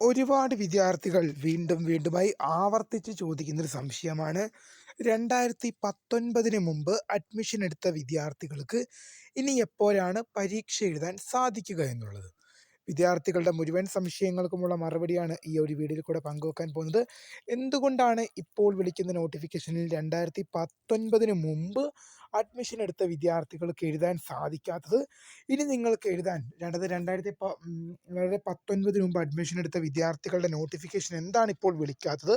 ഒരുപാട് വിദ്യാർത്ഥികൾ വീണ്ടും വീണ്ടുമായി ആവർത്തിച്ച് ചോദിക്കുന്നൊരു സംശയമാണ്. രണ്ടായിരത്തി പത്തൊൻപതിന് മുമ്പ് അഡ്മിഷൻ എടുത്ത വിദ്യാർത്ഥികൾക്ക് ഇനി എപ്പോഴാണ് പരീക്ഷ എഴുതാൻ സാധിക്കുക എന്നുള്ളത്? വിദ്യാർത്ഥികളുടെ മുഴുവൻ സംശയങ്ങൾക്കുമുള്ള മറുപടിയാണ് ഈ ഒരു വീഡിയോയിൽ കൂടെ പങ്കുവെക്കാൻ പോകുന്നത്. എന്തുകൊണ്ടാണ് ഇപ്പോൾ വിളിക്കുന്ന നോട്ടിഫിക്കേഷനിൽ രണ്ടായിരത്തി പത്തൊൻപതിന് മുമ്പ് അഡ്മിഷൻ എടുത്ത വിദ്യാർത്ഥികൾക്ക് എഴുതാൻ സാധിക്കാത്തത്? ഇനി നിങ്ങൾക്ക് എഴുതാൻ രണ്ടത് രണ്ടായിരത്തി രണ്ടായിരത്തി പത്തൊൻപതിന് മുമ്പ് അഡ്മിഷൻ എടുത്ത വിദ്യാർത്ഥികളുടെ നോട്ടിഫിക്കേഷൻ എന്താണ് ഇപ്പോൾ വിളിക്കാത്തത്?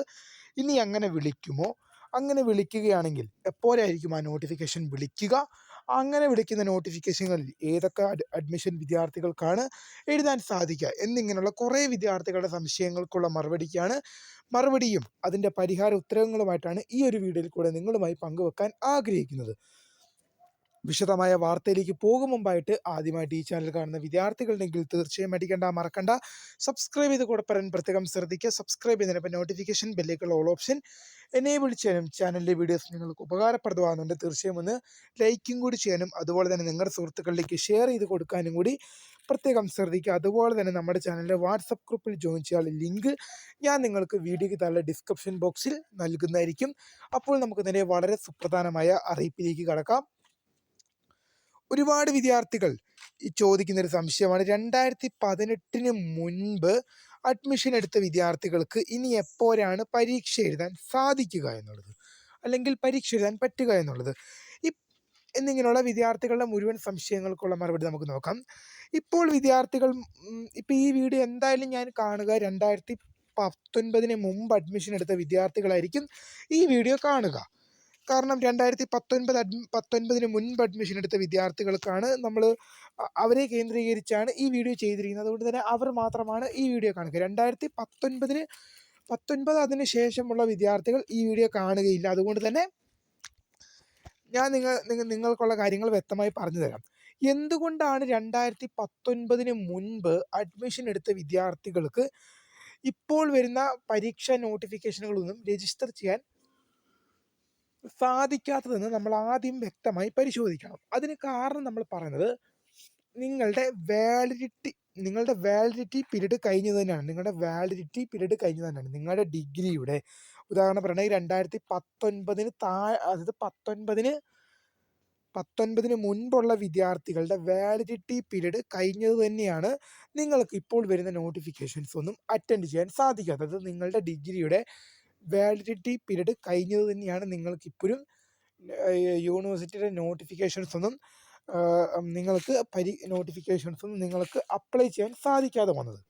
ഇനി അങ്ങനെ വിളിക്കുമോ? അങ്ങനെ വിളിക്കുകയാണെങ്കിൽ എപ്പോഴായിരിക്കും ആ നോട്ടിഫിക്കേഷൻ വിളിക്കുക? അങ്ങനെ വിളിക്കുന്ന നോട്ടിഫിക്കേഷനുകളിൽ ഏതൊക്കെ അഡ്മിഷൻ വിദ്യാർത്ഥികൾക്കാണ് എഴുതാൻ സാധിക്കുക? എന്നിങ്ങനെയുള്ള കുറേ വിദ്യാർത്ഥികളുടെ സംശയങ്ങൾക്കുള്ള മറുപടിക്കാണ് മറുപടിയും അതിന്റെ പരിഹാര ഉത്തരങ്ങളുമായിട്ടാണ് ഈ ഒരു വീഡിയോയിൽ കൂടെ നിങ്ങളുമായി പങ്കുവെക്കാൻ ആഗ്രഹിക്കുന്നത്. വിശദമായ വാർത്തയിലേക്ക് പോകും മുമ്പായിട്ട് ആദ്യമായിട്ട് ഈ ചാനൽ കാണുന്ന വിദ്യാർത്ഥികളുണ്ടെങ്കിൽ തീർച്ചയായും അടിക്കണ്ട മറക്കണ്ട. സബ്സ്ക്രൈബ് ചെയ്ത് കൂടെ പറയാൻ പ്രത്യേകം ശ്രദ്ധിക്കുക. സബ്സ്ക്രൈബ് ചെയ്തതിനൊപ്പം നോട്ടിഫിക്കേഷൻ ബെല്ലേക്കുള്ള ഓൾ ഓപ്ഷൻ എനേബിൾ ചെയ്യാനും ചാനലിലെ വീഡിയോസ് നിങ്ങൾക്ക് ഉപകാരപ്രദമാകുന്നുണ്ട്. തീർച്ചയായും ഒന്ന് ലൈക്കും കൂടി ചെയ്യാനും അതുപോലെ തന്നെ നിങ്ങളുടെ സുഹൃത്തുക്കളിലേക്ക് ഷെയർ ചെയ്ത് കൊടുക്കാനും കൂടി പ്രത്യേകം ശ്രദ്ധിക്കുക. അതുപോലെ തന്നെ നമ്മുടെ ചാനലിലെ വാട്സപ്പ് ഗ്രൂപ്പിൽ ജോയിൻ ചെയ്യാനുള്ള ലിങ്ക് ഞാൻ നിങ്ങൾക്ക് വീഡിയോയ്ക്ക് താഴെ ഡിസ്ക്രിപ്ഷൻ ബോക്സിൽ നൽകുന്നതായിരിക്കും. അപ്പോൾ നമുക്ക് നേരെ വളരെ സുപ്രധാനമായ അറിയിപ്പിലേക്ക് കടക്കാം. ഒരുപാട് വിദ്യാർത്ഥികൾ ചോദിക്കുന്ന ഒരു സംശയമാണ്. രണ്ടായിരത്തി പതിനെട്ടിന് മുൻപ് അഡ്മിഷൻ എടുത്ത വിദ്യാർത്ഥികൾക്ക് ഇനി എപ്പോഴാണ് പരീക്ഷ എഴുതാൻ സാധിക്കുക എന്നുള്ളത്? അല്ലെങ്കിൽ പരീക്ഷ എഴുതാൻ പറ്റുക എന്നുള്ളത്? ഈ എന്നിങ്ങനെയുള്ള വിദ്യാർത്ഥികളുടെ മുഴുവൻ സംശയങ്ങൾക്കുള്ള മറുപടി നമുക്ക് നോക്കാം. ഇപ്പോൾ വിദ്യാർത്ഥികൾ ഇപ്പം ഈ വീഡിയോ എന്തായാലും ഞാൻ കാണുക. രണ്ടായിരത്തി പത്തൊൻപതിന് മുമ്പ് അഡ്മിഷൻ എടുത്ത വിദ്യാർത്ഥികളായിരിക്കും ഈ വീഡിയോ കാണുക. കാരണം രണ്ടായിരത്തി പത്തൊൻപത് അഡ്മി പത്തൊൻപതിന് മുൻപ് അഡ്മിഷൻ എടുത്ത വിദ്യാർത്ഥികൾക്കാണ് നമ്മൾ അവരെ കേന്ദ്രീകരിച്ചാണ് ഈ വീഡിയോ ചെയ്തിരിക്കുന്നത്. അതുകൊണ്ട് തന്നെ അവർ മാത്രമാണ് ഈ വീഡിയോ കാണുക. രണ്ടായിരത്തി പത്തൊൻപതിന് പത്തൊൻപത് അതിന് ശേഷമുള്ള വിദ്യാർത്ഥികൾ ഈ വീഡിയോ കാണുകയില്ല. അതുകൊണ്ട് തന്നെ ഞാൻ നിങ്ങൾ നിങ്ങൾ നിങ്ങൾക്കുള്ള കാര്യങ്ങൾ വ്യക്തമായി പറഞ്ഞു തരാം എന്തുകൊണ്ടാണ് രണ്ടായിരത്തി പത്തൊൻപതിന് മുൻപ് അഡ്മിഷൻ എടുത്ത വിദ്യാർത്ഥികൾക്ക് ഇപ്പോൾ വരുന്ന പരീക്ഷാ നോട്ടിഫിക്കേഷനുകളൊന്നും രജിസ്റ്റർ ചെയ്യാൻ സാധിക്കാത്തതെന്ന് നമ്മൾ ആദ്യം വ്യക്തമായി പരിശോധിക്കണം. അതിന് കാരണം നമ്മൾ പറയുന്നത് നിങ്ങളുടെ വാലിഡിറ്റി നിങ്ങളുടെ വാലിഡിറ്റി പീരീഡ് കഴിഞ്ഞത് തന്നെയാണ്. നിങ്ങളുടെ വാലിഡിറ്റി പീരീഡ് കഴിഞ്ഞത് തന്നെയാണ്. നിങ്ങളുടെ ഡിഗ്രിയുടെ ഉദാഹരണം പറയണമെങ്കിൽ രണ്ടായിരത്തി പത്തൊൻപതിന് താഴെ അതായത് പത്തൊൻപതിന് പത്തൊൻപതിന് മുൻപുള്ള വിദ്യാർത്ഥികളുടെ വാലിഡിറ്റി പീരീഡ് കഴിഞ്ഞത് തന്നെയാണ് നിങ്ങൾക്ക് ഇപ്പോൾ വരുന്ന നോട്ടിഫിക്കേഷൻസ് ഒന്നും അറ്റൻഡ് ചെയ്യാൻ സാധിക്കാത്തത്. നിങ്ങളുടെ ഡിഗ്രിയുടെ വാലിഡിറ്റി പീരീഡ് കഴിഞ്ഞത് തന്നെയാണ് നിങ്ങൾക്ക് ഇപ്പോഴും യൂണിവേഴ്സിറ്റിയുടെ നോട്ടിഫിക്കേഷൻസ് ഒന്നും നിങ്ങൾക്ക് പരി നോട്ടിഫിക്കേഷൻസ് ഒന്നും നിങ്ങൾക്ക് അപ്ലൈ ചെയ്യാൻ സാധിക്കാതെ വന്നത്.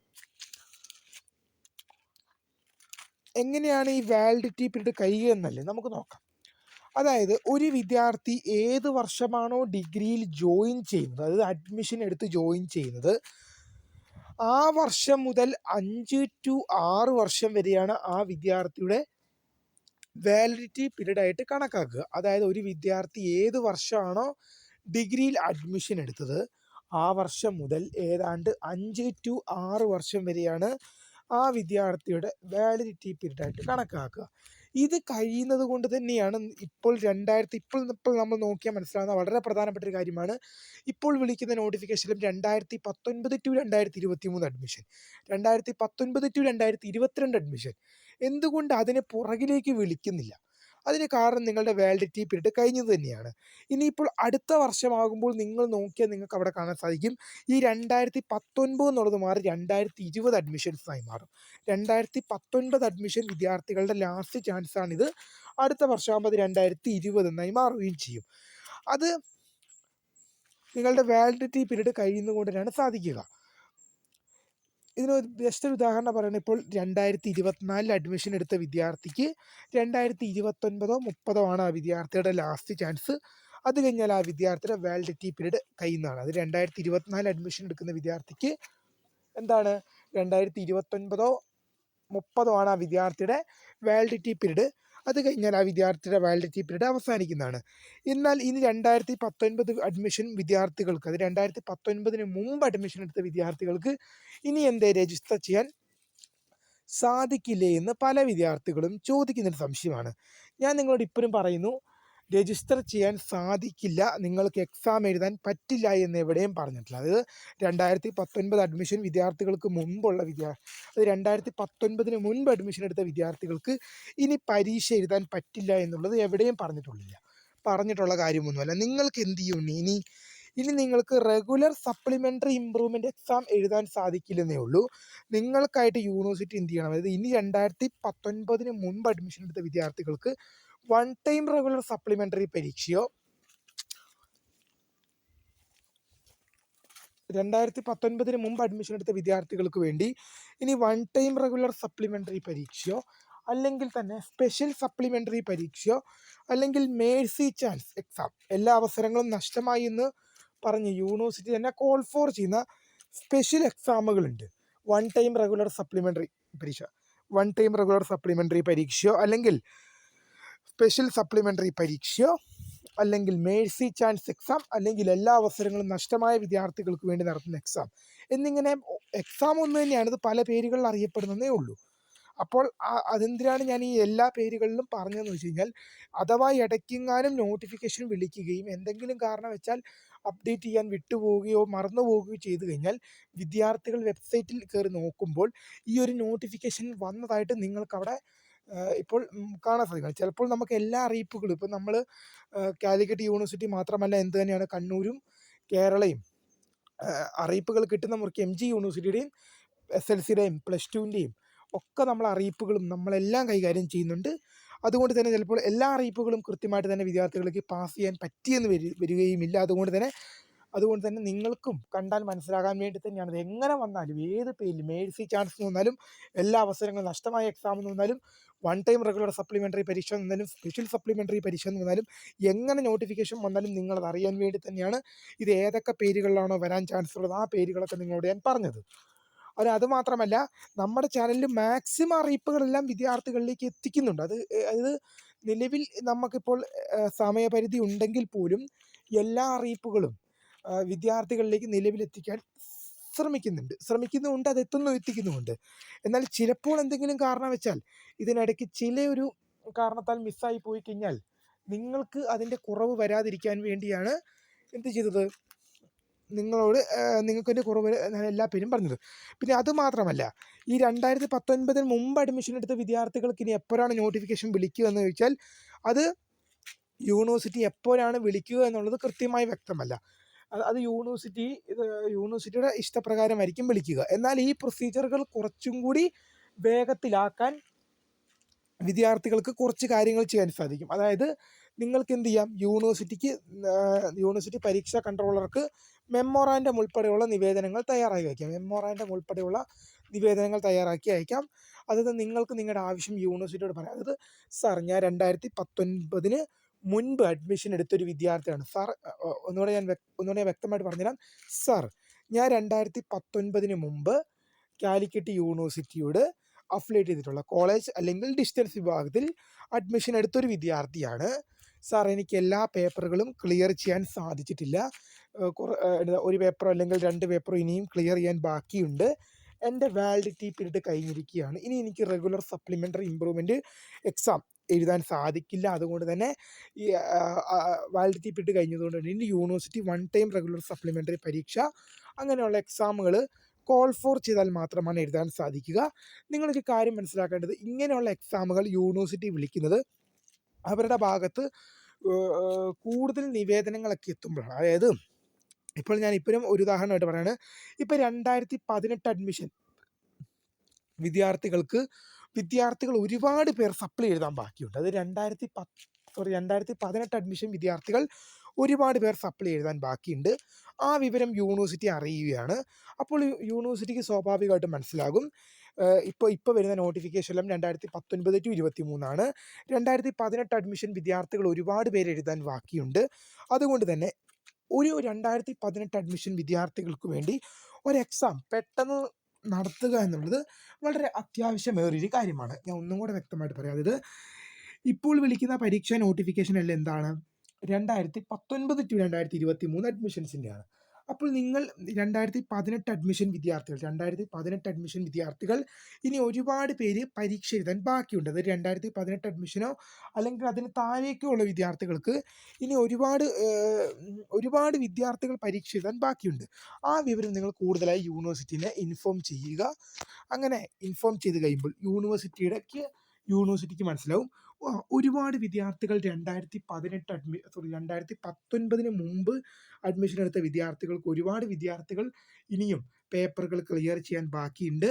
എങ്ങനെയാണ് ഈ വാലിഡിറ്റി പീരീഡ് കഴിയുക എന്നല്ലേ നമുക്ക് നോക്കാം. അതായത് ഒരു വിദ്യാർത്ഥി ഏത് വർഷമാണോ ഡിഗ്രിയിൽ ജോയിൻ ചെയ്യുന്നത് അതായത് അഡ്മിഷൻ എടുത്ത് ജോയിൻ ചെയ്യുന്നത് ആ വർഷം മുതൽ അഞ്ച് ടു ആറ് വർഷം വരെയാണ് ആ വിദ്യാർത്ഥിയുടെ വാലിഡിറ്റി പീരീഡ് ആയിട്ട് കണക്കാക്കുക. അതായത് ഒരു വിദ്യാർത്ഥി ഏത് വർഷമാണോ ഡിഗ്രിയിൽ അഡ്മിഷൻ എടുത്തത് ആ വർഷം മുതൽ ഏതാണ്ട് അഞ്ച് ടു ആറ് വർഷം വരെയാണ് ആ വിദ്യാർത്ഥിയുടെ വാലിഡിറ്റി പീരീഡ് ആയിട്ട് കണക്കാക്കുക. ഇത് കഴിയുന്നത് കൊണ്ട് തന്നെയാണ് ഇപ്പോൾ രണ്ടായിരത്തി ഇപ്പോൾ ഇപ്പോൾ നമ്മൾ നോക്കിയാൽ മനസ്സിലാകുന്ന വളരെ പ്രധാനപ്പെട്ട ഒരു കാര്യമാണ്. ഇപ്പോൾ വിളിക്കുന്ന നോട്ടിഫിക്കേഷനിലും രണ്ടായിരത്തി പത്തൊൻപത് ടു രണ്ടായിരത്തി ഇരുപത്തി മൂന്ന് അഡ്മിഷൻ രണ്ടായിരത്തി പത്തൊൻപത് ടു രണ്ടായിരത്തി ഇരുപത്തിരണ്ട് അഡ്മിഷൻ എന്തുകൊണ്ട് അതിനെ പുറകിലേക്ക് വിളിക്കുന്നില്ല? അതിന് കാരണം നിങ്ങളുടെ വാലിഡിറ്റി പീരീഡ് കഴിഞ്ഞത് തന്നെയാണ്. ഇനിയിപ്പോൾ അടുത്ത വർഷമാകുമ്പോൾ നിങ്ങൾ നോക്കിയാൽ നിങ്ങൾക്ക് അവിടെ കാണാൻ സാധിക്കും. ഈ രണ്ടായിരത്തി പത്തൊൻപത് എന്നുള്ളത് മാറി രണ്ടായിരത്തി ഇരുപത് അഡ്മിഷൻസായി മാറും. രണ്ടായിരത്തി പത്തൊൻപത് അഡ്മിഷൻ വിദ്യാർത്ഥികളുടെ ലാസ്റ്റ് ചാൻസാണിത് അടുത്ത വർഷമാകുമ്പോൾ രണ്ടായിരത്തി ഇരുപത് എന്നായി മാറുകയും ചെയ്യും. അത് നിങ്ങളുടെ വാലിഡിറ്റി പീരീഡ് കഴിയുന്നതുകൊണ്ട് തന്നെയാണ് സാധിക്കുക. ഇതിന് ഒരു ബെസ്റ്റ് ഒരു ഉദാഹരണം പറയുന്നത് ഇപ്പോൾ രണ്ടായിരത്തി ഇരുപത്തിനാലിൽ അഡ്മിഷൻ എടുത്ത വിദ്യാർത്ഥിക്ക് രണ്ടായിരത്തി ഇരുപത്തൊൻപതോ മുപ്പതോ ആണ് ആ വിദ്യാർത്ഥിയുടെ ലാസ്റ്റ് ചാൻസ് അത് കഴിഞ്ഞാൽ ആ വിദ്യാർത്ഥിയുടെ വാലിഡിറ്റി പീരീഡ് കഴിയുന്നതാണ് അത് രണ്ടായിരത്തി ഇരുപത്തിനാല് അഡ്മിഷൻ എടുക്കുന്ന വിദ്യാർത്ഥിക്ക് എന്താണ്? രണ്ടായിരത്തി ഇരുപത്തൊൻപതോ മുപ്പതോ ആണ് ആ വിദ്യാർത്ഥിയുടെ വാലിഡിറ്റി പീരീഡ് അത് കഴിഞ്ഞാൽ ആ വിദ്യാർത്ഥിയുടെ വാലിഡിറ്റി പീരീഡ് അവസാനിക്കുന്നതാണ്. എന്നാൽ ഇനി രണ്ടായിരത്തി പത്തൊൻപത് അഡ്മിഷൻ വിദ്യാർത്ഥികൾക്ക് അത് രണ്ടായിരത്തി പത്തൊൻപതിന് മുമ്പ് അഡ്മിഷൻ എടുത്ത വിദ്യാർത്ഥികൾക്ക് ഇനി എന്തേ രജിസ്റ്റർ ചെയ്യാൻ സാധിക്കില്ലേ എന്ന് പല വിദ്യാർത്ഥികളും ചോദിക്കുന്നൊരു സംശയമാണ്. ഞാൻ നിങ്ങളോട് ഇപ്പോഴും പറയുന്നു രജിസ്റ്റർ ചെയ്യാൻ സാധിക്കില്ല. നിങ്ങൾക്ക് എക്സാം എഴുതാൻ പറ്റില്ല എന്ന് എവിടെയും പറഞ്ഞിട്ടില്ല. അതായത് രണ്ടായിരത്തി പത്തൊൻപത് അഡ്മിഷൻ വിദ്യാർത്ഥികൾക്ക് മുമ്പുള്ള വിദ്യാ അത് രണ്ടായിരത്തി പത്തൊൻപതിന് മുൻപ് അഡ്മിഷൻ എടുത്ത വിദ്യാർത്ഥികൾക്ക് ഇനി പരീക്ഷ എഴുതാൻ പറ്റില്ല എന്നുള്ളത് എവിടെയും പറഞ്ഞിട്ടുള്ളില്ല. പറഞ്ഞിട്ടുള്ള കാര്യമൊന്നുമല്ല. നിങ്ങൾക്ക് എന്ത് ചെയ്യും? ഇനി ഇനി നിങ്ങൾക്ക് റെഗുലർ സപ്ലിമെന്ററി ഇമ്പ്രൂവ്മെന്റ് എക്സാം എഴുതാൻ സാധിക്കില്ലെന്നേ ഉള്ളൂ. നിങ്ങൾക്കായിട്ട് യൂണിവേഴ്സിറ്റി എന്ത് ചെയ്യണം? അതായത് ഇനി രണ്ടായിരത്തി പത്തൊൻപതിന് മുൻപ് അഡ്മിഷൻ എടുത്ത വിദ്യാർത്ഥികൾക്ക് വൺ ടൈം റെഗുലർ സപ്ലിമെന്ററി പരീക്ഷയോ? രണ്ടായിരത്തി പത്തൊൻപതിന് മുമ്പ് അഡ്മിഷൻ എടുത്ത വിദ്യാർത്ഥികൾക്ക് വേണ്ടി ഇനി വൺ ടൈം റെഗുലർ സപ്ലിമെന്ററി പരീക്ഷയോ? അല്ലെങ്കിൽ തന്നെ സ്പെഷ്യൽ സപ്ലിമെന്ററി പരീക്ഷയോ? അല്ലെങ്കിൽ മേഴ്സി ചാൻസ് എക്സാം എല്ലാ അവസരങ്ങളും നഷ്ടമായി എന്ന് പറഞ്ഞ് യൂണിവേഴ്സിറ്റി തന്നെ കോൾ ഫോർ ചെയ്യുന്ന സ്പെഷ്യൽ എക്സാമുകളുണ്ട് വൺ ടൈം റെഗുലർ സപ്ലിമെന്ററി പരീക്ഷ. വൺ ടൈം റെഗുലർ സപ്ലിമെന്ററി പരീക്ഷയോ? അല്ലെങ്കിൽ സ്പെഷ്യൽ സപ്ലിമെന്ററി പരീക്ഷയോ അല്ലെങ്കിൽ മേഴ്സി ചാൻസ് എക്സാം അല്ലെങ്കിൽ എല്ലാ അവസരങ്ങളും നഷ്ടമായ വിദ്യാർത്ഥികൾക്ക് വേണ്ടി നടത്തുന്ന എക്സാം എന്നിങ്ങനെ എക്സാം ഒന്ന് തന്നെയാണ്. ഇത് പല പേരുകളിൽ അറിയപ്പെടുന്നതേ ഉള്ളൂ. അപ്പോൾ അതെന്തിനാണ് ഞാൻ ഈ എല്ലാ പേരുകളിലും പറഞ്ഞതെന്ന് വെച്ച് കഴിഞ്ഞാൽ അഥവാ ഇടയ്ക്കെങ്ങാനും നോട്ടിഫിക്കേഷൻ വിളിക്കുകയും എന്തെങ്കിലും കാരണം വെച്ചാൽ അപ്ഡേറ്റ് ചെയ്യാൻ വിട്ടുപോവുകയോ മറന്നു പോവുകയോ ചെയ്തു കഴിഞ്ഞാൽ വിദ്യാർത്ഥികൾ വെബ്സൈറ്റിൽ കയറി നോക്കുമ്പോൾ ഈ ഒരു നോട്ടിഫിക്കേഷൻ വന്നതായിട്ട് നിങ്ങൾക്കവിടെ ഇപ്പോൾ കാണാൻ സാധിക്കണം. ചിലപ്പോൾ നമുക്ക് എല്ലാ അറിയിപ്പുകളും ഇപ്പം നമ്മൾ കാലിക്കറ്റ് യൂണിവേഴ്സിറ്റി മാത്രമല്ല എന്ത് തന്നെയാണ് കണ്ണൂരും കേരളയും അറിയിപ്പുകൾ കിട്ടുന്ന മുറിക്ക് എം ജി യൂണിവേഴ്സിറ്റിയുടെയും എസ് എൽ സിയുടെയും പ്ലസ് ടുവിന്റെയും ഒക്കെ നമ്മൾ അറിയിപ്പുകളും നമ്മളെല്ലാം കൈകാര്യം ചെയ്യുന്നുണ്ട്. അതുകൊണ്ട് തന്നെ ചിലപ്പോൾ എല്ലാ അറിയിപ്പുകളും കൃത്യമായിട്ട് തന്നെ വിദ്യാർത്ഥികൾക്ക് പാസ് ചെയ്യാൻ പറ്റിയെന്ന് വരികയും വരികയുമില്ല. അതുകൊണ്ട് തന്നെ അതുകൊണ്ട് തന്നെ നിങ്ങൾക്കും കണ്ടാൽ മനസ്സിലാകാൻ വേണ്ടി തന്നെയാണ്. എങ്ങനെ വന്നാലും ഏത് പേരിൽ മേഴ്സി ചാൻസ് എന്ന് വന്നാലും എല്ലാ അവസരങ്ങളും നഷ്ടമായ എക്സാം എന്ന് വന്നാലും വൺ ടൈം റെഗുലർ സപ്ലിമെന്ററി പരീക്ഷ എന്നാലും സ്പെഷ്യൽ സപ്ലിമെന്ററി പരീക്ഷ എന്ന് വന്നാലും എങ്ങനെ നോട്ടിഫിക്കേഷൻ വന്നാലും നിങ്ങളത് അറിയാൻ വേണ്ടി തന്നെയാണ് ഇത് ഏതൊക്കെ പേരുകളിലാണോ വരാൻ ചാൻസ് ഉള്ളത് ആ പേരുകളൊക്കെ നിങ്ങളോട് ഞാൻ പറഞ്ഞത്. അത് മാത്രമല്ല നമ്മുടെ ചാനലിൽ മാക്സിമം അറിയിപ്പുകളെല്ലാം വിദ്യാർത്ഥികളിലേക്ക് എത്തിക്കുന്നുണ്ട്. അത് അതായത് നിലവിൽ നമുക്കിപ്പോൾ സമയപരിധി ഉണ്ടെങ്കിൽ പോലും എല്ലാ അറിയിപ്പുകളും വിദ്യാർത്ഥികളിലേക്ക് നിലവിലെത്തിക്കാൻ ശ്രമിക്കുന്നുണ്ട്. ശ്രമിക്കുന്നുമുണ്ട് അത് എത്തുന്നു എത്തിക്കുന്നുമുണ്ട്. എന്നാൽ ചിലപ്പോൾ എന്തെങ്കിലും കാരണം വെച്ചാൽ ഇതിനിടയ്ക്ക് ചില ഒരു കാരണത്താൽ മിസ്സായി പോയി കഴിഞ്ഞാൽ നിങ്ങൾക്ക് അതിന്റെ കുറവ് വരാതിരിക്കാൻ വേണ്ടിയാണ് എന്ത് ചെയ്തത്? നിങ്ങളോട് നിങ്ങൾക്ക് നിങ്ങൾക്കതിന്റെ കുറവ് ഞാൻ എല്ലാ പേരും പറഞ്ഞത്. പിന്നെ അത് മാത്രമല്ല ഈ രണ്ടായിരത്തി പത്തൊൻപതിന് മുമ്പ് അഡ്മിഷൻ എടുത്ത വിദ്യാർത്ഥികൾക്ക് ഇനി എപ്പോഴാണ് നോട്ടിഫിക്കേഷൻ വിളിക്കുക എന്ന് ചോദിച്ചാൽ അത് യൂണിവേഴ്സിറ്റി എപ്പോഴാണ് വിളിക്കുക എന്നുള്ളത് കൃത്യമായി വ്യക്തമല്ല. അത് യൂണിവേഴ്സിറ്റി യൂണിവേഴ്സിറ്റിയുടെ ഇഷ്ടപ്രകാരമായിരിക്കും വിളിക്കുക. എന്നാൽ ഈ പ്രൊസീജിയറുകൾ കുറച്ചും കൂടി വേഗത്തിലാക്കാൻ വിദ്യാർത്ഥികൾക്ക് കുറച്ച് കാര്യങ്ങൾ ചെയ്യാൻ സാധിക്കും. അതായത് നിങ്ങൾക്ക് എന്ത് ചെയ്യാം? യൂണിവേഴ്സിറ്റിക്ക് യൂണിവേഴ്സിറ്റി പരീക്ഷാ കൺട്രോളർക്ക് മെമ്മോറാൻഡം ഉൾപ്പെടെയുള്ള നിവേദനങ്ങൾ തയ്യാറാക്കി വയ്ക്കാം. മെമ്മോറാൻഡം ഉൾപ്പെടെയുള്ള നിവേദനങ്ങൾ തയ്യാറാക്കി അയക്കാം. അതായത് നിങ്ങൾക്ക് നിങ്ങളുടെ ആവശ്യം യൂണിവേഴ്സിറ്റിയോട് പറയാം. അതായത് സാർ ഞാൻ രണ്ടായിരത്തി പത്തൊൻപതിന് മുൻപ് അഡ്മിഷൻ എടുത്തൊരു വിദ്യാർത്ഥിയാണ്. സാർ ഒന്നുകൂടെ ഞാൻ ഒന്നുകൂടെ വ്യക്തമായിട്ട് പറഞ്ഞുതരാം. സാർ ഞാൻ രണ്ടായിരത്തി പത്തൊൻപതിന് മുമ്പ് കാലിക്കറ്റ് യൂണിവേഴ്സിറ്റിയോട് അഫിലേറ്റ് ചെയ്തിട്ടുള്ള കോളേജ് അല്ലെങ്കിൽ ഡിസ്റ്റൻസ് വിഭാഗത്തിൽ അഡ്മിഷൻ എടുത്തൊരു വിദ്യാർത്ഥിയാണ്. സാർ എനിക്ക് എല്ലാ പേപ്പറുകളും ക്ലിയർ ചെയ്യാൻ സാധിച്ചിട്ടില്ല. ഒരു പേപ്പറോ അല്ലെങ്കിൽ രണ്ട് പേപ്പറോ ഇനിയും ക്ലിയർ ചെയ്യാൻ ബാക്കിയുണ്ട്. എന്റെ വാലിഡിറ്റി പീരീഡ് കഴിഞ്ഞിരിക്കുകയാണ്. ഇനി എനിക്ക് റെഗുലർ സപ്ലിമെന്ററി ഇമ്പ്രൂവ്മെന്റ് എക്സാം എഴുതാൻ സാധിക്കില്ല. അതുകൊണ്ട് തന്നെ ഈ വാലിഡിറ്റി പീരീഡ് കഴിഞ്ഞതുകൊണ്ട് തന്നെ ഇനി university one time regular supplementary പരീക്ഷ അങ്ങനെയുള്ള എക്സാമുകൾ കോൾ ഫോർ ചെയ്താൽ മാത്രമാണ് എഴുതാൻ സാധിക്കുക. നിങ്ങളൊരു കാര്യം മനസ്സിലാക്കേണ്ടത് ഇങ്ങനെയുള്ള എക്സാമുകൾ യൂണിവേഴ്സിറ്റി വിളിക്കുന്നത് അവരുടെ ഭാഗത്ത് കൂടുതൽ നിവേദനങ്ങളൊക്കെ എത്തുമ്പോഴാണ്. അതായത് ഇപ്പോൾ ഞാൻ ഇപ്പോഴും ഒരു ഉദാഹരണമായിട്ട് പറയുകയാണ് ഇപ്പോൾ രണ്ടായിരത്തി പതിനെട്ട് അഡ്മിഷൻ വിദ്യാർത്ഥികൾക്ക് വിദ്യാർത്ഥികൾ ഒരുപാട് പേർ സപ്ലൈ എഴുതാൻ ബാക്കിയുണ്ട്. അത് രണ്ടായിരത്തി പത്ത് സോറി രണ്ടായിരത്തി പതിനെട്ട് അഡ്മിഷൻ വിദ്യാർത്ഥികൾ ഒരുപാട് പേർ സപ്ലൈ എഴുതാൻ ബാക്കിയുണ്ട്. ആ വിവരം യൂണിവേഴ്സിറ്റി അറിയുകയാണ്. അപ്പോൾ യൂണിവേഴ്സിറ്റിക്ക് സ്വാഭാവികമായിട്ടും മനസ്സിലാകും. ഇപ്പോൾ ഇപ്പോൾ വരുന്ന നോട്ടിഫിക്കേഷനെല്ലാം രണ്ടായിരത്തി പത്തൊൻപത് ടു ഇരുപത്തി മൂന്നാണ് രണ്ടായിരത്തി പതിനെട്ട് അഡ്മിഷൻ വിദ്യാർത്ഥികൾ ഒരുപാട് പേര് എഴുതാൻ ബാക്കിയുണ്ട്. അതുകൊണ്ട് തന്നെ ഒരു രണ്ടായിരത്തി പതിനെട്ട് അഡ്മിഷൻ വിദ്യാർത്ഥികൾക്ക് വേണ്ടി ഒരു എക്സാം പെട്ടെന്ന് നടത്തുക എന്നുള്ളത് വളരെ അത്യാവശ്യമേറിയൊരു കാര്യമാണ്. ഞാൻ ഒന്നും കൂടെ വ്യക്തമായിട്ട് പറയാം. അതായത് ഇപ്പോൾ വിളിക്കുന്ന പരീക്ഷാ നോട്ടിഫിക്കേഷൻ എല്ലാം എന്താണ്? രണ്ടായിരത്തി പത്തൊൻപത് ടു രണ്ടായിരത്തി ഇരുപത്തി മൂന്ന് അഡ്മിഷൻസിന്റെയാണ് അപ്പോൾ നിങ്ങൾ രണ്ടായിരത്തി പതിനെട്ട് അഡ്മിഷൻ വിദ്യാർത്ഥികൾ രണ്ടായിരത്തി പതിനെട്ട് അഡ്മിഷൻ വിദ്യാർത്ഥികൾ ഇനി ഒരുപാട് പേര് പരീക്ഷ എഴുതാൻ ബാക്കിയുണ്ട്. അത് രണ്ടായിരത്തി പതിനെട്ട് അഡ്മിഷനോ അല്ലെങ്കിൽ അതിന് താഴേക്കോ ഉള്ള വിദ്യാർത്ഥികൾക്ക് ഇനി ഒരുപാട് ഒരുപാട് വിദ്യാർത്ഥികൾ പരീക്ഷ എഴുതാൻ ബാക്കിയുണ്ട്. ആ വിവരം നിങ്ങൾ കൂടുതലായി യൂണിവേഴ്സിറ്റിനെ ഇൻഫോം ചെയ്യുക. അങ്ങനെ ഇൻഫോം ചെയ്ത് കഴിയുമ്പോൾ യൂണിവേഴ്സിറ്റിയുടെ യൂണിവേഴ്സിറ്റിക്ക് മനസ്സിലാവും. ഒരുപാട് വിദ്യാർത്ഥികൾ രണ്ടായിരത്തി പതിനെട്ട് അഡ്മി സോറി രണ്ടായിരത്തി പത്തൊൻപതിന് മുമ്പ് അഡ്മിഷൻ എടുത്ത വിദ്യാർത്ഥികൾക്ക് ഒരുപാട് വിദ്യാർത്ഥികൾ ഇനിയും പേപ്പറുകൾ ക്ലിയർ ചെയ്യാൻ ബാക്കിയുണ്ട്.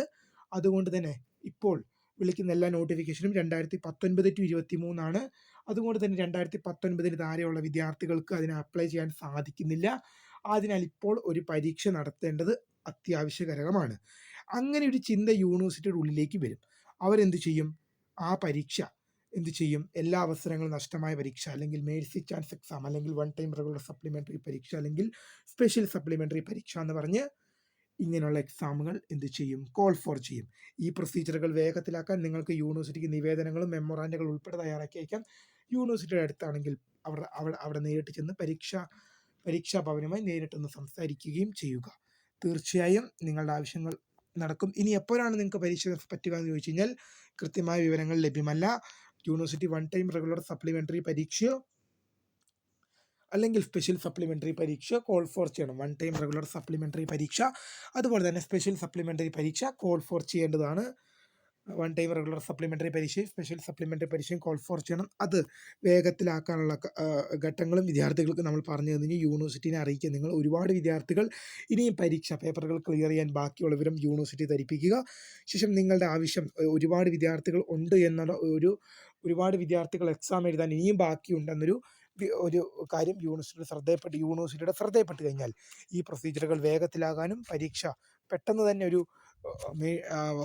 അതുകൊണ്ട് തന്നെ ഇപ്പോൾ വിളിക്കുന്ന എല്ലാ നോട്ടിഫിക്കേഷനും രണ്ടായിരത്തി പത്തൊൻപത് ടു ഇരുപത്തി മൂന്നാണ് അതുകൊണ്ട് തന്നെ രണ്ടായിരത്തി പത്തൊൻപതിന് താഴെയുള്ള വിദ്യാർത്ഥികൾക്ക് അതിന് അപ്ലൈ ചെയ്യാൻ സാധിക്കുന്നില്ല. അതിനാൽ ഇപ്പോൾ ഒരു പരീക്ഷ നടത്തേണ്ടത് അത്യാവശ്യകരമാണ്. അങ്ങനെ ഒരു ചിന്ത യൂണിവേഴ്സിറ്റിയുടെ ഉള്ളിലേക്ക് വരും. അവരെന്ത് ചെയ്യും? ആ പരീക്ഷ എന്ത് ചെയ്യും? എല്ലാ അവസരങ്ങളും നഷ്ടമായ പരീക്ഷ അല്ലെങ്കിൽ മേഴ്സി ചാൻസ് എക്സാം അല്ലെങ്കിൽ വൺ ടൈം റെഗുലർ സപ്ലിമെന്ററി പരീക്ഷ അല്ലെങ്കിൽ സ്പെഷ്യൽ സപ്ലിമെന്ററി പരീക്ഷ എന്ന് പറഞ്ഞ് ഇങ്ങനെയുള്ള എക്സാമുകൾ എന്ത് ചെയ്യും? കോൾ ഫോർ ചെയ്യും. ഈ പ്രൊസീജിയറുകൾ വേഗത്തിലാക്കാൻ നിങ്ങൾക്ക് യൂണിവേഴ്സിറ്റിക്ക് നിവേദനങ്ങളും മെമ്മോറാൻഡുകൾ ഉൾപ്പെടെ തയ്യാറാക്കി അയക്കാം യൂണിവേഴ്സിറ്റിയുടെ അടുത്താണെങ്കിൽ അവർ അവിടെ അവിടെ നേരിട്ട് ചെന്ന് പരീക്ഷ പരീക്ഷാ ഭവനുമായി നേരിട്ടൊന്ന് സംസാരിക്കുകയും ചെയ്യുക. തീർച്ചയായും നിങ്ങളുടെ ആവശ്യങ്ങൾ നടക്കും. ഇനി എപ്പോഴാണ് നിങ്ങൾക്ക് പരീക്ഷ പറ്റുക എന്ന് ചോദിച്ചു കഴിഞ്ഞാൽ കൃത്യമായ വിവരങ്ങൾ ലഭ്യമല്ല. University one time regular supplementary പരീക്ഷയോ അല്ലെങ്കിൽ സ്പെഷ്യൽ സപ്ലിമെന്ററി പരീക്ഷ കോൾ ഫോർ ചെയ്യണം. വൺ ടൈം റെഗുലർ സപ്ലിമെന്ററി പരീക്ഷ. അതുപോലെ തന്നെ സ്പെഷ്യൽ സപ്ലിമെന്ററി പരീക്ഷ കോൾ ഫോർ ചെയ്യേണ്ടതാണ്. വൺ ടൈം റെഗുലർ സപ്ലിമെന്ററി പരീക്ഷയും സ്പെഷ്യൽ സപ്ലിമെന്ററി പരീക്ഷയും കോൾ ഫോർ ചെയ്യണം. അത് വേഗത്തിലാക്കാനുള്ള ഘട്ടങ്ങളും വിദ്യാർത്ഥികൾക്ക് നമ്മൾ പറഞ്ഞു തന്നു. യൂണിവേഴ്സിറ്റിനെ അറിയിക്കുക നിങ്ങൾ ഒരുപാട് വിദ്യാർത്ഥികൾ ഇനിയും പരീക്ഷ പേപ്പറുകൾ ക്ലിയർ ചെയ്യാൻ ബാക്കിയുള്ളവരും യൂണിവേഴ്സിറ്റി ധരിപ്പിക്കുക. ശേഷം നിങ്ങളുടെ ആവശ്യം ഒരുപാട് വിദ്യാർത്ഥികൾ ഉണ്ട് എന്നുള്ള ഒരു ഒരുപാട് വിദ്യാർത്ഥികൾ എക്സാം എഴുതാൻ ഇനിയും ബാക്കിയുണ്ടെന്നൊരു ഒരു കാര്യം യൂണിവേഴ്സിറ്റിയുടെ ശ്രദ്ധയപ്പെട്ട് യൂണിവേഴ്സിറ്റിയുടെ ശ്രദ്ധയപ്പെട്ട് കഴിഞ്ഞാൽ ഈ പ്രൊസീജിയറുകൾ വേഗത്തിലാകാനും പരീക്ഷ പെട്ടെന്ന് തന്നെ ഒരു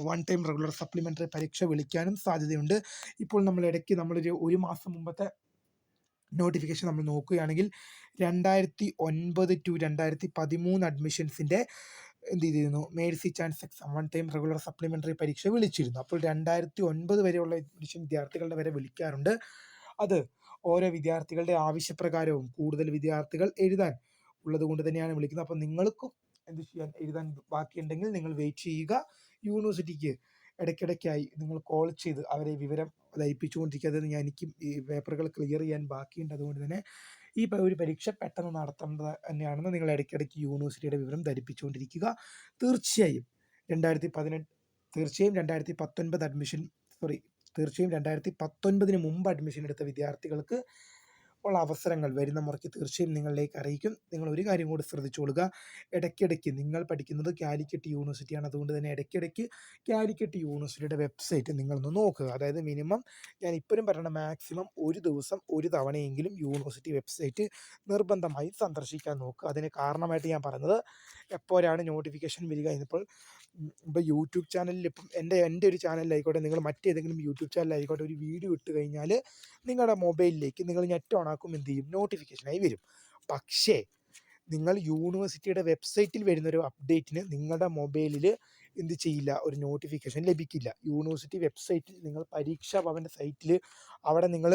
വൺ ടൈം റെഗുലർ സപ്ലിമെന്ററി പരീക്ഷ വിളിക്കാനും സാധ്യതയുണ്ട്. ഇപ്പോൾ നമ്മൾ ഇടയ്ക്ക് നമ്മളൊരു ഒരു മാസം മുമ്പത്തെ നോട്ടിഫിക്കേഷൻ നമ്മൾ നോക്കുകയാണെങ്കിൽ രണ്ടായിരത്തി ഒൻപത് ടു രണ്ടായിരത്തി പതിമൂന്ന് അഡ്മിഷൻസിന്റെ എന്ത് ചെയ്തിരുന്നു? Mercy chance exam one time regular supplementary പരീക്ഷ വിളിച്ചിരുന്നു. അപ്പോൾ രണ്ടായിരത്തി ഒൻപത് വരെയുള്ള വിദ്യാർത്ഥികളുടെ വരെ വിളിക്കാറുണ്ട്. അത് ഓരോ വിദ്യാർത്ഥികളുടെ ആവശ്യപ്രകാരവും കൂടുതൽ വിദ്യാർത്ഥികൾ എഴുതാൻ ഉള്ളത് കൊണ്ട് തന്നെയാണ് വിളിക്കുന്നത്. അപ്പോൾ നിങ്ങൾക്കും എന്ത് ചെയ്യാൻ എഴുതാൻ ബാക്കിയുണ്ടെങ്കിൽ നിങ്ങൾ വെയിറ്റ് ചെയ്യുക. യൂണിവേഴ്സിറ്റിക്ക് ഇടയ്ക്കിടയ്ക്കായി നിങ്ങൾ കോൾ ചെയ്ത് അവരെ വിവരം ധരിപ്പിച്ചുകൊണ്ടിരിക്കുക അതായത് ഞാൻ എനിക്ക് ഈ പേപ്പറുകൾ ക്ലിയർ ചെയ്യാൻ ബാക്കിയുണ്ട്. അതുകൊണ്ട് തന്നെ ഈ ഒരു പരീക്ഷ പെട്ടെന്ന് നടത്തേണ്ടത് തന്നെയാണെന്ന് നിങ്ങൾ ഇടയ്ക്കിടയ്ക്ക് യൂണിവേഴ്സിറ്റിയുടെ വിവരം ധരിപ്പിച്ചുകൊണ്ടിരിക്കുക. തീർച്ചയായും രണ്ടായിരത്തി പതിനെട്ട് തീർച്ചയായും രണ്ടായിരത്തി പത്തൊൻപത് അഡ്മിഷൻ സോറി തീർച്ചയായും രണ്ടായിരത്തി പത്തൊൻപതിന് മുമ്പ് അഡ്മിഷൻ എടുത്ത വിദ്യാർത്ഥികൾക്ക് ഉള്ള അവസരങ്ങൾ വരുന്ന മുറയ്ക്ക് തീർച്ചയായും നിങ്ങളിലേക്ക് അറിയിക്കും. നിങ്ങൾ ഒരു കാര്യം കൂടി ശ്രദ്ധിച്ചുകൊള്ളുക ഇടയ്ക്കിടയ്ക്ക് നിങ്ങൾ പഠിക്കുന്നത് കാലിക്കറ്റ് യൂണിവേഴ്സിറ്റിയാണ് അതുകൊണ്ട് തന്നെ ഇടയ്ക്കിടയ്ക്ക് കാലിക്കറ്റ് യൂണിവേഴ്സിറ്റിയുടെ വെബ്സൈറ്റ് നിങ്ങളൊന്ന് നോക്കുക. അതായത് മിനിമം ഞാൻ ഇപ്പോഴും പറയണ മാക്സിമം ഒരു ദിവസം ഒരു തവണയെങ്കിലും യൂണിവേഴ്സിറ്റി വെബ്സൈറ്റ് നിർബന്ധമായി സന്ദർശിക്കാൻ നോക്കുക. അതിന് കാരണമായിട്ട് ഞാൻ പറഞ്ഞത് എപ്പോഴാണ് നോട്ടിഫിക്കേഷൻ വരിക എന്നിപ്പോൾ ഇപ്പോൾ യൂട്യൂബ് ചാനലിൽ ഇപ്പം എന്റെ എന്റെ ഒരു ചാനലിലായിക്കോട്ടെ നിങ്ങൾ മറ്റേതെങ്കിലും യൂട്യൂബ് ചാനലിലായിക്കോട്ടെ ഒരു വീഡിയോ ഇട്ട് കഴിഞ്ഞാൽ നിങ്ങളുടെ മൊബൈലിലേക്ക് നിങ്ങൾ നെറ്റ് ഓൺ ആക്കും എന്ത് ചെയ്യും? നോട്ടിഫിക്കേഷനായി വരും. പക്ഷേ നിങ്ങൾ യൂണിവേഴ്സിറ്റിയുടെ വെബ്സൈറ്റിൽ വരുന്ന ഒരു അപ്ഡേറ്റിന് നിങ്ങളുടെ മൊബൈലിൽ എന്ത് ചെയ്യില്ല? ഒരു നോട്ടിഫിക്കേഷൻ ലഭിക്കില്ല. യൂണിവേഴ്സിറ്റി വെബ്സൈറ്റിൽ നിങ്ങൾ പരീക്ഷാ ഭവന്റെ സൈറ്റിൽ അവിടെ നിങ്ങൾ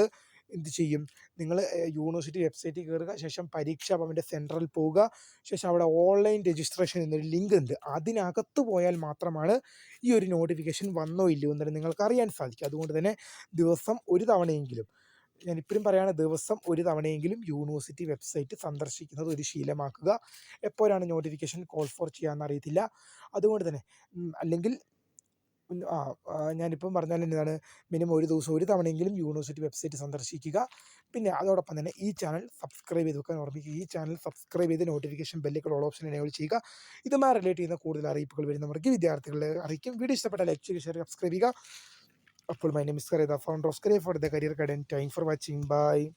എന്ത് ചെയ്യും? നിങ്ങൾ യൂണിവേഴ്സിറ്റി വെബ്സൈറ്റിൽ കയറുക ശേഷം പരീക്ഷാ ഭവന്റെ സെന്ററിൽ പോവുക ശേഷം അവിടെ ഓൺലൈൻ രജിസ്ട്രേഷൻ എന്നൊരു ലിങ്ക് ഉണ്ട്. അതിനകത്ത് പോയാൽ മാത്രമാണ് ഈ ഒരു നോട്ടിഫിക്കേഷൻ വന്നോ ഇല്ലയോ എന്നുള്ളത് നിങ്ങൾക്ക് അറിയാൻ സാധിക്കും. അതുകൊണ്ട് തന്നെ ദിവസം ഒരു തവണയെങ്കിലും ഞാൻ ഇപ്പോഴും പറയുകയാണ് ദിവസം ഒരു തവണയെങ്കിലും യൂണിവേഴ്സിറ്റി വെബ്സൈറ്റ് സന്ദർശിക്കുന്നത് ഒരു ശീലമാക്കുക. എപ്പോഴാണ് നോട്ടിഫിക്കേഷൻ കോൾ ഫോർ ചെയ്യാമെന്ന് അറിയത്തില്ല. അതുകൊണ്ട് തന്നെ അല്ലെങ്കിൽ ആ ഞാനിപ്പം പറഞ്ഞാൽ എന്താണ് മിനിമം ഒരു ദിവസം ഒരു തവണയെങ്കിലും യൂണിവേഴ്സിറ്റി വെബ്സൈറ്റ് സന്ദർശിക്കുക. പിന്നെ അതോടൊപ്പം തന്നെ ഈ ചാനൽ സബ്സ്ക്രൈബ് ചെയ്ത് വെക്കാൻ ഓർമ്മിക്കുക. ഈ ചാനൽ സബ്സ്ക്രൈബ് ചെയ്ത് നോട്ടിഫിക്കേഷൻ ബെല്ലുകൾ ഓൾ ഓപ്ഷൻ എനേബിൾ ചെയ്യുക. ഇതുമായി റിലേറ്റ് ചെയ്യുന്ന കൂടുതൽ അറിയിപ്പുകൾ വരുന്നവർക്ക് വിദ്യാർത്ഥികളെ അറിയിക്കും. വീഡിയോ ഇഷ്ടപ്പെട്ട ലൈക്ക് ചെയ്യുക ഷെയർ സബ്സ്ക്രൈബ് ചെയ്യുക. അപ്പോൾ my name is Kareda, founder of Kariya for the career guidance time for watching bye